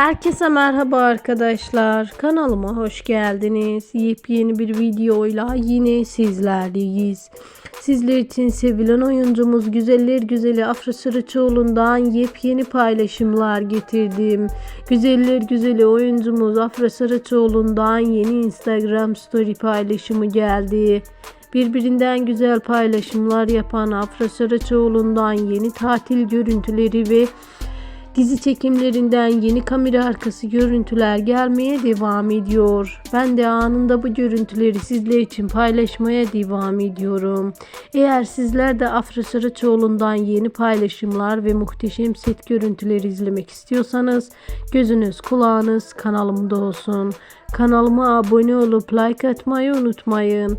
Herkese merhaba arkadaşlar. Kanalıma hoş geldiniz. Yepyeni bir videoyla yine sizlerleyiz. Sizler için sevilen oyuncumuz Güzeller Güzeli Afra Saraçoğlu'ndan yepyeni paylaşımlar getirdim. Güzeller Güzeli oyuncumuz Afra Saraçoğlu'ndan yeni Instagram story paylaşımı geldi. Birbirinden güzel paylaşımlar yapan Afra Saraçoğlu'ndan yeni tatil görüntüleri ve Dizi çekimlerinden yeni kamera arkası görüntüler gelmeye devam ediyor. Ben de anında bu görüntüleri sizler için paylaşmaya devam ediyorum. Eğer sizler de Afra Saraçoğlu'ndan yeni paylaşımlar ve muhteşem set görüntüleri izlemek istiyorsanız gözünüz kulağınız kanalımda olsun. Kanalıma abone olup like atmayı unutmayın.